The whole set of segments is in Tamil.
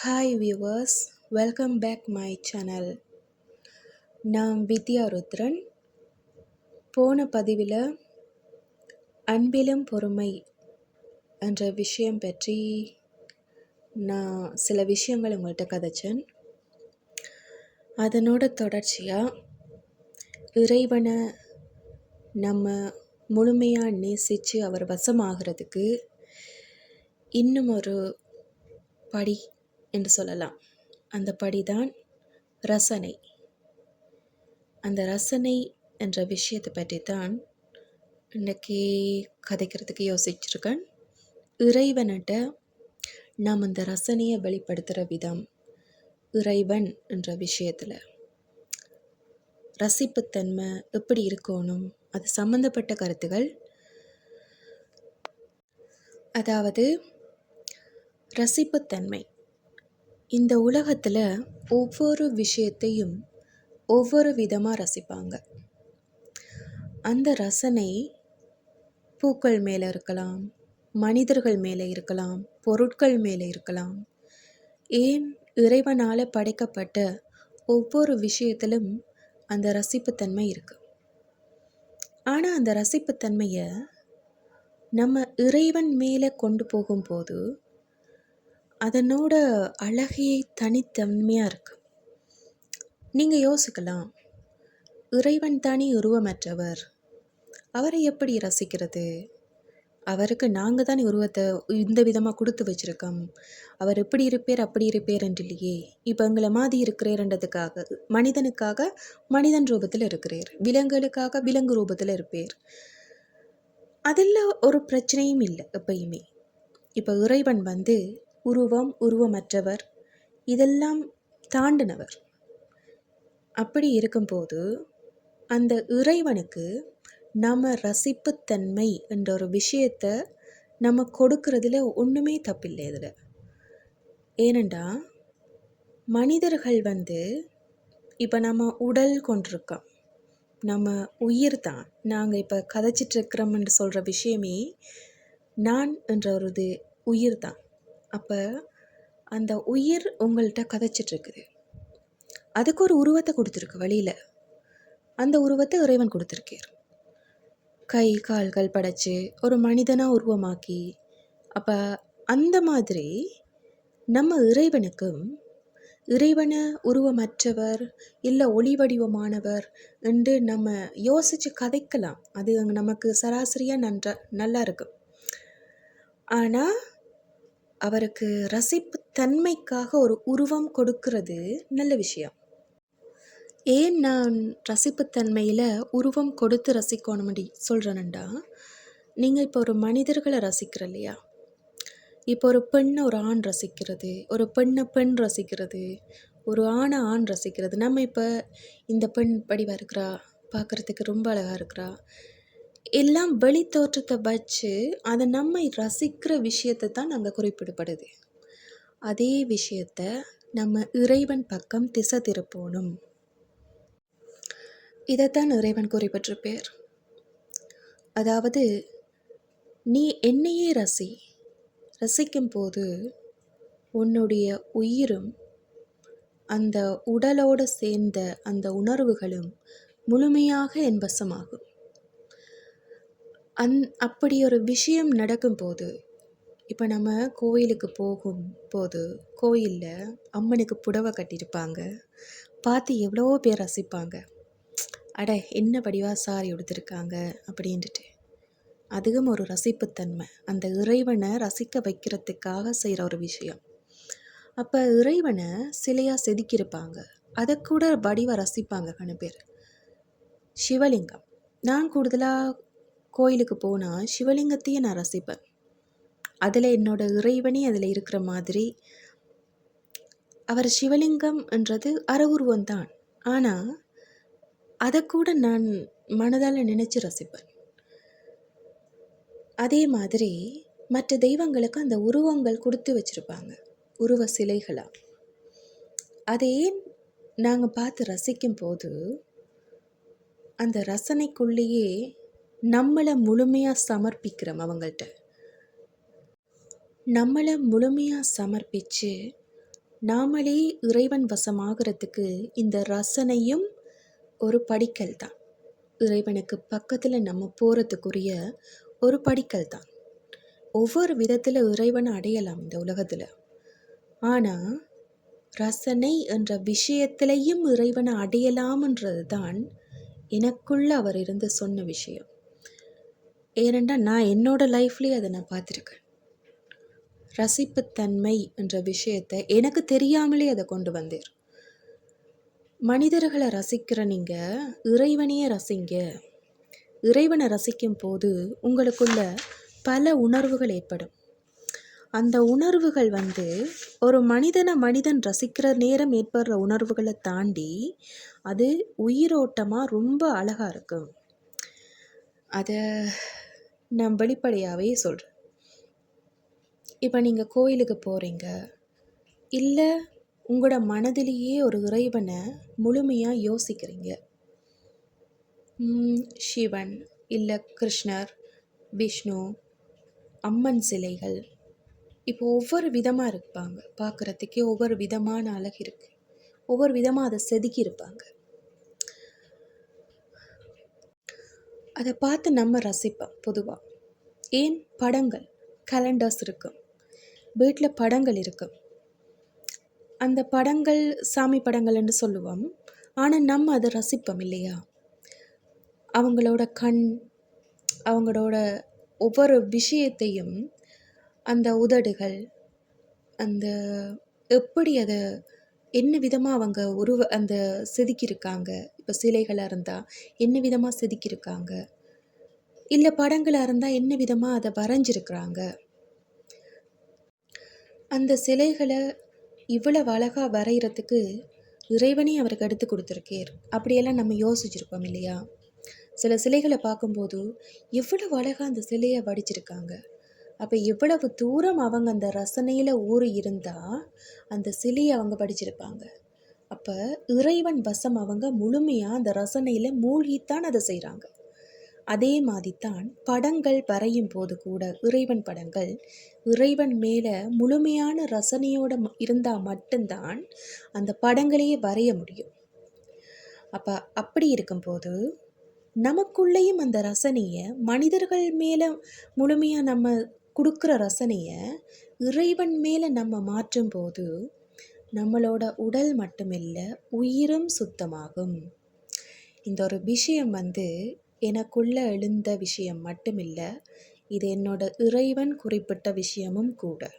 Hi viewers welcome back my channel நான் வித்யா ருத்ரன். போன பதிவில் அன்பிலும் பொறுமை என்ற விஷயம் பற்றி நான் சில விஷயங்கள் உங்கள்கிட்ட கதைச்சேன். அதனோட தொடர்ச்சியாக இறைவனை நம்ம முழுமையாக நேசித்து அவர் வசமாகிறதுக்கு இன்னும் ஒரு படி என்று சொல்லலாம். அந்த படிதான் ரசனை. அந்த ரசனை என்ற விஷயத்தை பற்றி தான் இன்றைக்கி கதைக்கிறதுக்கு யோசிச்சிருக்கேன். இறைவன்கிட்ட நாம் அந்த ரசனையை வெளிப்படுத்துகிற விதம் இறைவன் என்ற விஷயத்தில். ரசிப்புத்தன்மை எப்படி இருக்கணும்? அது சம்மந்தப்பட்ட கருத்துகள். அதாவது ரசிப்புத்தன்மை இந்த உலகத்தில் ஒவ்வொரு விஷயத்தையும் ஒவ்வொரு விதமாக ரசிப்பாங்க. அந்த ரசனை பூக்கள் மேலே இருக்கலாம் மனிதர்கள் மேலே இருக்கலாம் பொருட்கள் மேலே இருக்கலாம். ஏன் இறைவனால் படைக்கப்பட்ட ஒவ்வொரு விஷயத்திலும் அந்த ரசிப்புத்தன்மை இருக்குது ஆனால் அந்த ரசிப்புத்தன்மையை நம்ம இறைவன் மேலே கொண்டு போகும்போது அதனோட அழகே தனித்தன்மையாக இருக்குது நீங்கள் யோசிக்கலாம். இறைவன் தானே உருவமற்றவர். அவரை எப்படி ரசிக்கிறது? அவருக்கு நாங்கள் தான் உருவத்தை இந்த விதமாக கொடுத்து வச்சுருக்கோம். அவர் எப்படி இருப்பேர் அப்படி இருப்பேர் என்று இல்லையே இப்போ எங்களை மாதிரி இருக்கிறேருன்றதுக்காக மனிதனுக்காக மனிதன் ரூபத்தில் இருக்கிறேர். விலங்குகளுக்காக விலங்கு ரூபத்தில் இருப்பேர். அதில் ஒரு பிரச்சனையும் இல்லை எப்பயுமே. இப்போ இறைவன் வந்து உருவம் உருவமற்றவர். இதெல்லாம் தாண்டினவர். அப்படி இருக்கும்போது அந்த இறைவனுக்கு நம்ம ரசிப்புத்தன்மை என்ற ஒரு விஷயத்தை நம்ம கொடுக்கறதுல ஒன்றுமே தப்பில்லை இதில் ஏனண்டா மனிதர்கள் வந்து இப்போ நம்ம உடல் கொண்டிருக்கோம். நம்ம உயிர் தான். நாங்கள் இப்போ கதைச்சிட்ருக்கிறோம்னு சொல்கிற விஷயமே நான் என்ற ஒரு இது உயிர் தான். அப்போ அந்த உயிர் உங்கள்கிட்ட கதைச்சிட்ருக்குது. அதுக்கு ஒரு உருவத்தை கொடுத்துருக்கு வழியில். அந்த உருவத்தை இறைவன் கொடுத்துருக்கார். கை கால்கள் படைச்சு ஒரு மனிதனாக உருவமாக்கி அப்போ அந்த மாதிரி நம்ம இறைவனுக்கும் இறைவனை உருவமற்றவர் இல்லை ஒளி வடிவமானவர் என்று நம்ம யோசித்து கதைக்கலாம். அது நமக்கு சராசரியாக நன்ற நல்லா இருக்கும். ஆனால் அவருக்கு ரசிப்பு தன்மைக்காக ஒரு உருவம் கொடுக்கறது நல்ல விஷயம். ஏன் நான் ரசிப்புத்தன்மையில் உருவம் கொடுத்து ரசிக்கணும்டி சொல்கிறேன்டா நீங்கள் இப்போ ஒரு மனிதர்களை ரசிக்கிற இல்லையா இப்போ ஒரு பெண்ணை ஒரு ஆண் ரசிக்கிறது ஒரு பெண்ணை பெண் ரசிக்கிறது ஒரு ஆணை ஆண் ரசிக்கிறது. நம்ம இப்போ இந்த பெண் படிவாக இருக்கிறா பார்க்குறதுக்கு ரொம்ப அழகாக இருக்கிறா எல்லாம் வெளி தோற்றத்தை வச்சு அதை நம்ம ரசிக்கிற விஷயத்தை தான் நாங்கள் குறிப்பிடப்படுது. அதே விஷயத்த நம்ம இறைவன் பக்கம் திசை திருப்போணும். இதைத்தான் இறைவன் குறிப்பிட்டிருப்பேர். அதாவது நீ என்னையே ரசி ரசிக்கும் போது உன்னுடைய உயிரும் அந்த உடலோடு சேர்ந்த அந்த உணர்வுகளும் முழுமையாக என் வசமாகும் அந் அப்படி ஒரு விஷயம் நடக்கும்போது இப்போ நம்ம கோயிலுக்கு போகும் போது கோயிலில் அம்மனுக்கு புடவை கட்டியிருப்பாங்க. பார்த்து எவ்வளோ பேர் ரசிப்பாங்க. அட என்ன வடிவாக சாரி உடுத்திருக்காங்க அப்படின்ட்டு அதுவும் ஒரு ரசிப்புத்தன்மை அந்த இறைவனை ரசிக்க வைக்கிறதுக்காக செய்கிற ஒரு விஷயம். அப்போ இறைவனை சிலையாக செதுக்கியிருப்பாங்க. அதை கூட வடிவாக ரசிப்பாங்க கண பேர். சிவலிங்கம். நான் கூடுதலாக கோயிலுக்கு போனால் சிவலிங்கத்தையே நான் ரசிப்பேன். அதில் என்னோட இறைவனே அதில் இருக்கிற மாதிரி அவர் சிவலிங்கம் என்றது அறவுருவம் தான். ஆனால் அதை கூட நான் மனதால் நினச்சி ரசிப்பேன். அதே மாதிரி மற்ற தெய்வங்களுக்கு அந்த உருவங்கள் கொடுத்து வச்சுருப்பாங்க. உருவ சிலைகளாக அதை நாங்கள் பார்த்து ரசிக்கும் போது அந்த ரசனைக்குள்ளேயே நம்மளை முழுமையாக சமர்ப்பிக்கிறோம் அவங்கள்ட்ட நம்மளை முழுமையாக சமர்ப்பித்து நாமளே இறைவன் வசமாகறதுக்கு இந்த ரசனையும் ஒரு படிக்கல் தான். இறைவனுக்கு பக்கத்தில் நம்ம போகிறதுக்குரிய ஒரு படிக்கல் தான். ஒவ்வொரு விதத்தில் இறைவனை அடையலாம் இந்த உலகத்தில் ஆனால் ரசனை என்ற விஷயத்திலையும் இறைவனை அடையலாம்ன்றது தான் எனக்குள்ள அவர் இருந்து சொன்ன விஷயம். ஏனென்றால் நான் என்னோடய லைஃப்லேயே அதை நான் பார்த்துருக்கேன். ரசிப்புத்தன்மை என்ற விஷயத்தை எனக்கு தெரியாமலே அதை கொண்டு வந்தேர் மனிதர்களை ரசிக்கிற நீங்கள் இறைவனையே ரசிங்க. இறைவன ரசிக்கும்போது உங்களுக்குள்ள பல உணர்வுகள் ஏற்படும். அந்த உணர்வுகள் வந்து ஒரு மனிதனை மனிதன் ரசிக்கிற நேரம் ஏற்படுற உணர்வுகளை தாண்டி, அது உயிரோட்டமாக ரொம்ப அழகாக இருக்கும். அதை நான் வெளிப்படையாகவே சொல்கிறேன் இப்போ நீங்கள் கோயிலுக்கு போகிறீங்க இல்லை உங்களோட மனதிலேயே ஒரு இறைவனை முழுமையாக யோசிக்கிறீங்க. சிவன், இல்லை கிருஷ்ணர், விஷ்ணு, அம்மன் சிலைகள். இப்போ ஒவ்வொரு விதமாக இருப்பாங்க. பார்க்குறதுக்கே ஒவ்வொரு விதமான அழகு இருக்குது ஒவ்வொரு விதமாக அதை செதுக்கியிருப்பாங்க. அதை பார்த்து நம்ம ரசிப்போம் பொதுவாக ஏன்? படங்கள், கலண்டர்ஸ் இருக்கும். வீட்டில் படங்கள் இருக்கும். அந்த படங்கள் சாமி படங்கள்ன்னு சொல்லுவோம். ஆனால் நம்ம அதை ரசிப்போம் இல்லையா? அவங்களோட கண், அவங்களோட ஒவ்வொரு விஷயத்தையும், அந்த உதடுகள், அந்த எப்படி அதை என்ன விதமாக அவங்க உருவ அந்த செதுக்கியிருக்காங்க. இப்போ சிலைகளாக இருந்தால் என்ன விதமாக செதுக்கியிருக்காங்க. இல்லை படங்களாக இருந்தால் என்ன விதமாக அதை வரைஞ்சிருக்கிறாங்க. அந்த சிலைகளை இவ்வளவு அழகாக வரைகிறதுக்கு இறைவனே அவருக்கு எடுத்து கொடுத்துருக்கேர் அப்படியெல்லாம் நம்ம யோசிச்சிருப்போம் இல்லையா? சில சிலைகளை பார்க்கும்போது, எவ்வளவு அழகாக அந்த சிலையை வடிச்சிருக்காங்க. அப்போ எவ்வளவு தூரம் அவங்க அந்த ரசனையில் ஊறி இருந்தால் அந்த சிலையை அவங்க படிச்சிருப்பாங்க அப்போ இறைவன் வசம் அவங்க முழுமையாக அந்த ரசனையில் மூழ்கித்தான் அதை செய்கிறாங்க அதே மாதிரி தான் படங்கள் வரையும் போது கூட, இறைவன் படங்கள், இறைவன் மேலே முழுமையான ரசனையோடு இருந்தால் மட்டும்தான் அந்த படங்களையே வரைய முடியும். அப்போ அப்படி இருக்கும்போது, நமக்குள்ளேயும் அந்த ரசனையை மனிதர்கள் மேலே முழுமையாக நம்ம கொடுக்குற ரசனையை இறைவன் மேலே நம்ம மாற்றும்போது, நம்மளோட உடல் மட்டுமில்லை உயிரும் சுத்தமாகும். இந்த ஒரு விஷயம் வந்து எனக்குள்ளே எழுந்த விஷயம் மட்டுமில்லை இது என்னோட இறைவன் குறிப்பிட்ட விஷயமும் கூட.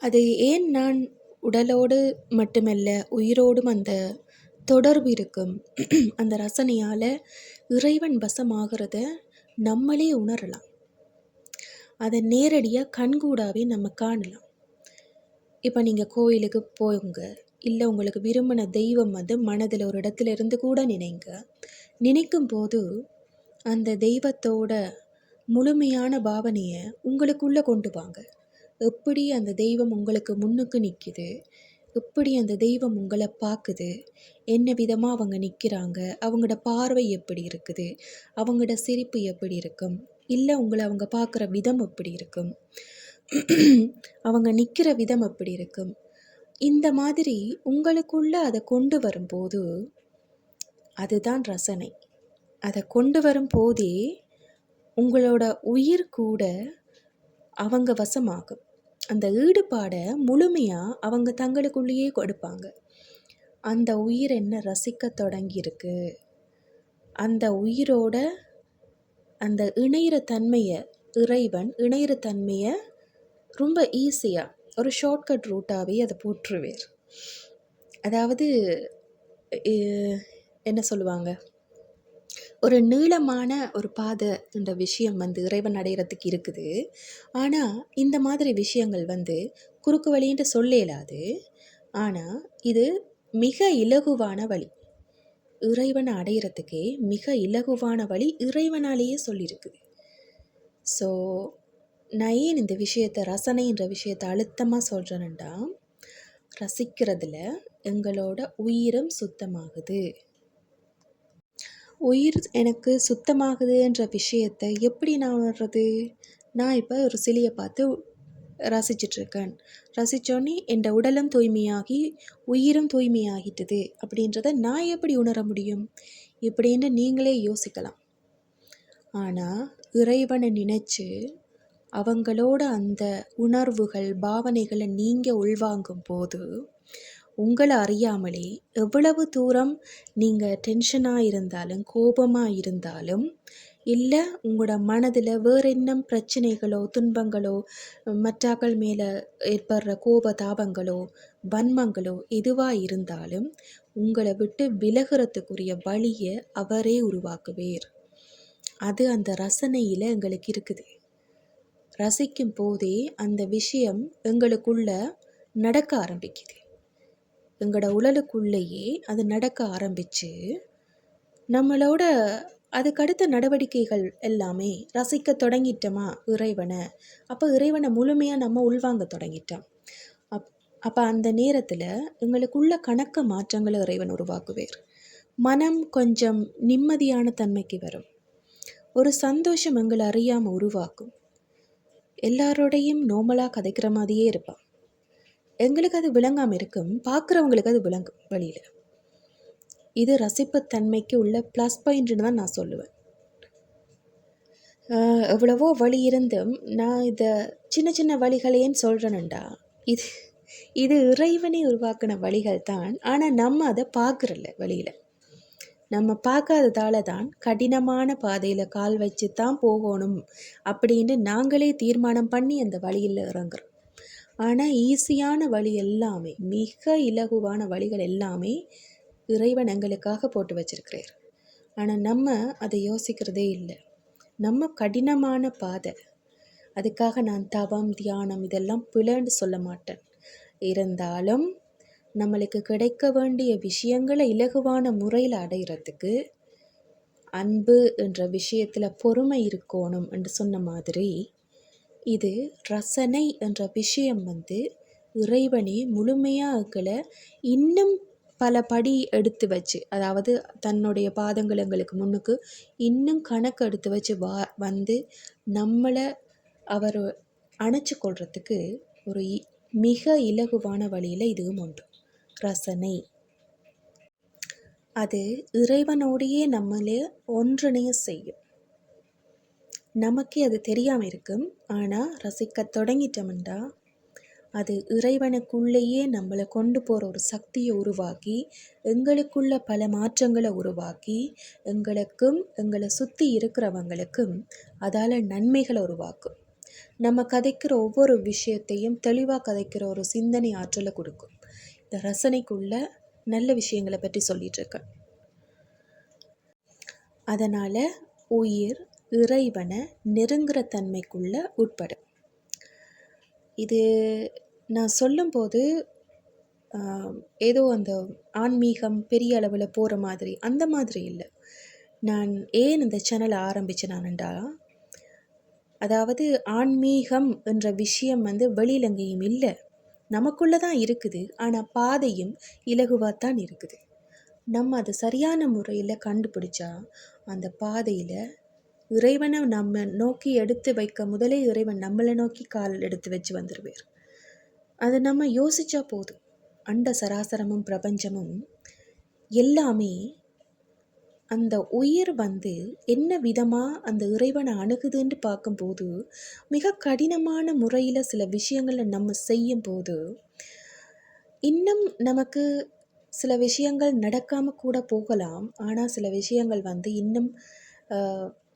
அது ஏன் நான் உடலோடு மட்டுமல்ல, உயிரோடும் அந்த தொடர்பு இருக்கும். அந்த ரசனையால் இறைவன் வசமாகிறத நம்மளே உணரலாம். அதை நேரடியாக கண்கூடாவே நம்ம காணலாம். இப்போ நீங்கள் கோயிலுக்கு போங்க. இல்லை உங்களுக்கு விரும்பின தெய்வம் வந்து மனதில் ஒரு இடத்துல இருந்து கூட நினைங்க. நினைக்கும் போது அந்த தெய்வத்தோட முழுமையான பாவனையை உங்களுக்குள்ளே கொண்டு வாங்க. எப்படி அந்த தெய்வம் உங்களுக்கு முன்னுக்கு நிற்கிது எப்படி அந்த தெய்வம் உங்களை பார்க்குது என்ன விதமாக அவங்க நிற்கிறாங்க அவங்களோட பார்வை எப்படி இருக்குது? அவங்களோட சிரிப்பு எப்படி இருக்கும்? இல்லை உங்களை அவங்க பார்க்குற விதம் எப்படி இருக்கும்? அவங்க நிற்கிற விதம் எப்படி இருக்கும்? இந்த மாதிரி உங்களுக்குள்ள அதை கொண்டு வரும்போது, அதுதான் ரசனை. அதை கொண்டு வரும் போதே உங்களோட உயிர் கூட அவங்க வசமாகும். அந்த ஈடுபாடை முழுமையாக அவங்க தங்களுக்குள்ளேயே கொடுப்பாங்க. அந்த உயிர் என்ன ரசிக்கத் தொடங்கியிருக்கு. அந்த உயிரோட அந்த இணையிற தன்மையை இறைவன் இணையிற தன்மையை ரொம்ப ஈஸியாக ஒரு ஷார்ட்கட் ரூட்டாகவே அதை போற்றுவேர் அதாவது என்ன சொல்லுவாங்க? ஒரு நீளமான ஒரு பாதை என்ற விஷயம் வந்து இறைவன் அடையிறதுக்கு இருக்குது. ஆனால் இந்த மாதிரி விஷயங்கள் வந்து குறுக்கு வழின்ட்டு சொல்ல இயலாது. ஆனால் இது மிக இலகுவான வழி. இறைவனை அடையிறதுக்கே மிக இலகுவான வழி இறைவனாலேயே சொல்லியிருக்குது. ஸோ, நான் ஏன் இந்த விஷயத்தை ரசனைன்ற விஷயத்தை அழுத்தமாக சொல்கிறேன்டா ரசிக்கிறதுல எங்களோட உயிரும் சுத்தமாகுது. உயிர் எனக்கு சுத்தமாகுதுன்ற விஷயத்தை எப்படி நான் உணர்றது? நான் இப்போ ஒரு சிலையை பார்த்து ரசிச்சிட்ருக்கேன். ரசித்தோன்னே என் உடலும் தூய்மையாகி உயிரும் தூய்மையாகிட்டுது அப்படின்றத நான் எப்படி உணர முடியும்? இப்படின்னு நீங்களே யோசிக்கலாம். ஆனால் இறைவனை நினச்சி அவங்களோட அந்த உணர்வுகள் பாவனைகளை நீங்கள் உள்வாங்கும் போது உங்களை அறியாமலே எவ்வளவு தூரம் நீங்கள் டென்ஷனாக இருந்தாலும் கோபமாக இருந்தாலும் இல்லை உங்களோட மனதில் வேறு என்ன பிரச்சனைகளோ துன்பங்களோ மற்றாக்கள் மேலே ஏற்படுற கோப தாபங்களோ வன்மங்களோ எதுவாக இருந்தாலும் உங்களை விட்டு விலகிறதுக்குரிய வழியை அவரே உருவாக்குவேர். அது அந்த ரசனையில் எங்களுக்கு இருக்குது. ரசிக்கும் போதே அந்த விஷயம் எங்களுக்குள்ள நடக்க ஆரம்பிக்குது. எங்களோட உடலுக்குள்ளேயே அது நடக்க ஆரம்பித்து நம்மளோட அதுக்கடுத்த நடவடிக்கைகள் எல்லாமே ரசிக்க தொடங்கிட்டோமா இறைவனை. அப்போ இறைவனை முழுமையாக நம்ம உள்வாங்க தொடங்கிட்டோம். அப் அப்போ அந்த நேரத்தில் எங்களுக்குள்ள கணக்க மாற்றங்களை இறைவன் உருவாக்குவேர். மனம் கொஞ்சம் நிம்மதியான தன்மைக்கு வரும். ஒரு சந்தோஷம் எங்களை அறியாமல் உருவாக்கும். எல்லாரோடையும் நோமலாக கதைக்கிற மாதிரியே இருப்பான். எங்களுக்கு அது விளங்காமல் இருக்கும். பார்க்குறவங்களுக்கு அது விளங்கும் வழியில் இது ரசிப்புத்தன்மைக்கு உள்ள ப்ளஸ் பாயிண்ட்னு தான் நான் சொல்லுவேன். எவ்வளவோ வழி இருந்தும் நான் இதை சின்ன சின்ன வழிகளேன்னு சொல்கிறேனுண்டா இது இது இறைவனை உருவாக்கின வழிகள் தான். ஆனால் நம்ம அதை பார்க்குறல வழியில் நம்ம பார்க்காததால தான் கடினமான பாதையில் கால் வச்சு தான் போகணும் அப்படின்னு நாங்களே தீர்மானம் பண்ணி அந்த வழியில் இறங்குறோம். ஆனால் ஈஸியான வழி எல்லாமே மிக இலகுவான வழிகள் எல்லாமே இறைவன் எங்களுக்காக போட்டு வச்சிருக்கிறார். ஆனால் நம்ம அதை யோசிக்கிறதே இல்லை. நம்ம கடினமான பாதை. அதுக்காக நான் தவம் தியானம் இதெல்லாம் பிழைன்னு சொல்ல மாட்டேன். இருந்தாலும் நம்மளுக்கு கிடைக்க வேண்டிய விஷயங்களை இலகுவான முறையில் அடையிறதுக்கு அன்பு என்ற விஷயத்தில் பொறுமை இருக்கணும் என்று சொன்ன மாதிரி இது ரசனை என்ற விஷயம் வந்து இறைவனே முழுமையாக இன்னும் பல படி எடுத்து வச்சு அதாவது தன்னுடைய பாதங்கள் எங்களுக்கு முன்னுக்கு இன்னும் கணக்கு எடுத்து வச்சு வா வந்து நம்மளை அவர் அணைச்சி கொள்றதுக்கு ஒரு மிக இலகுவான வழியில் இதுவும் உண்டு. ரசனை. அது இறைவனோடையே நம்மளே ஒன்றிணைய செய்யும். நமக்கே அது தெரியாமல் இருக்கும். ஆனால் ரசிக்க தொடங்கிட்டோம்டா அது இறைவனுக்குள்ளேயே நம்மளை கொண்டு போகிற ஒரு சக்தியை உருவாக்கி எங்களுக்குள்ள பல மாற்றங்களை உருவாக்கி எங்களுக்கும் எங்களை சுற்றி இருக்கிறவங்களுக்கும் அதால் நன்மைகளை உருவாக்கும். நம்ம கதைக்கிற ஒவ்வொரு விஷயத்தையும் தெளிவாக கதைக்கிற ஒரு சிந்தனை ஆற்றலை கொடுக்கும். இந்த ரசனைக்குள்ள நல்ல விஷயங்களை பற்றி சொல்லிகிட்ருக்கேன் அதனால் உயிர் இறைவனை நெருங்குற தன்மைக்குள்ளே உட்படும் இது நான் சொல்லும்போது ஏதோ அந்த ஆன்மீகம் பெரிய அளவில் போகிற மாதிரி அந்த மாதிரி இல்லை. நான் ஏன் இந்த சேனலை ஆரம்பித்தேன் நான்டா அதாவது ஆன்மீகம் என்ற விஷயம் வந்து வெளியிலங்கையும் இல்லை. நமக்குள்ளே தான் இருக்குது. ஆனால் பாதையும் இலகுவாக தான் இருக்குது. நம்ம அதை சரியான முறையில் கண்டுபிடிச்சா அந்த பாதையில் இறைவனை நம்ம நோக்கி எடுத்து வைக்க முதலே இறைவன் நம்மளை நோக்கி கால் எடுத்து வச்சு வந்துடுவார் அதை நம்ம யோசித்தா போதும். அண்ட சராசரமும் பிரபஞ்சமும் எல்லாமே அந்த உயிர் வந்து என்ன விதமாக அந்த இறைவனை அணுகுதுன்னு பார்க்கும்போது மிக கடினமான முறையில் சில விஷயங்களை நம்ம செய்யும்போது இன்னும் நமக்கு சில விஷயங்கள் நடக்காமல் கூட போகலாம். ஆனால் சில விஷயங்கள் வந்து இன்னும்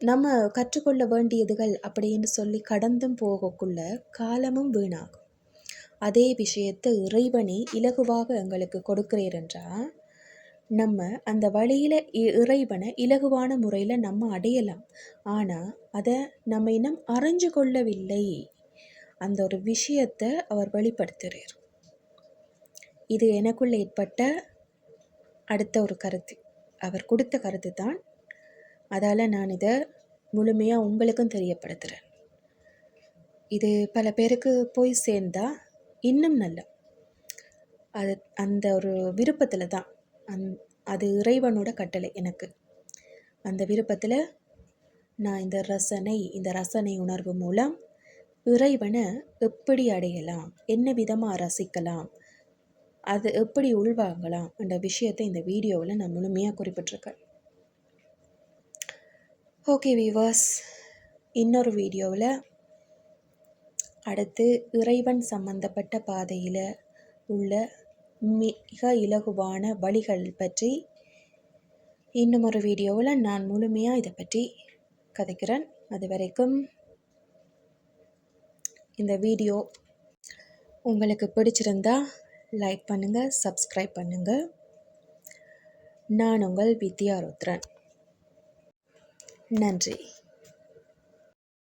நம்ம கற்றுக்கொள்ள வேண்டியதுகள் அப்படின்னு சொல்லி கடந்தும் போகக்குள்ள காலமும் வீணாகும். அதே விஷயத்தை இறைவனே இலகுவாக எங்களுக்கு கொடுக்கிறீர் என்றால் நம்ம அந்த வழியில் இறைவனை இலகுவான முறையில் நம்ம அடையலாம். ஆனால் அதை நம்ம இன்னும் அறிஞ்சு கொள்ளவில்லை. அந்த ஒரு விஷயத்தை அவர் வெளிப்படுத்துகிறார் இது எனக்குள்ள ஏற்பட்ட அடுத்த ஒரு கருத்து. அவர் கொடுத்த கருத்து தான் அதால் நான் இதை முழுமையாக உங்களுக்கும் தெரியப்படுத்துகிறேன் இது பல பேருக்கு போய் சேர்ந்தா இன்னும் நல்ல. அது அந்த ஒரு விருப்பத்தில் தான். அந் அது இறைவனோட கட்டளை எனக்கு. அந்த விருப்பத்தில் நான் இந்த ரசனை இந்த ரசனை உணர்வு மூலம் இறைவனை எப்படி அடையலாம்? என்ன விதமாக ரசிக்கலாம்? அது எப்படி உள்வாங்கலாம்? என்ற விஷயத்தை இந்த வீடியோவில் நான் முழுமையாக குறிப்பிட்டிருக்கேன். ஓகே வீவர்ஸ் இன்னொரு வீடியோவில் அடுத்து இறைவன் சம்பந்தப்பட்ட பாதையில் உள்ள மிக இலகுவான வழிகள் பற்றி இன்னும் ஒரு வீடியோவில் நான் முழுமையாக இதை பற்றி கதைக்கிறேன். அது வரைக்கும் இந்த வீடியோ உங்களுக்கு பிடிச்சிருந்தா லைக் பண்ணுங்கள் சப்ஸ்கிரைப் பண்ணுங்கள் நான் உங்கள் வித்யா ருத்ரன் நன்றி.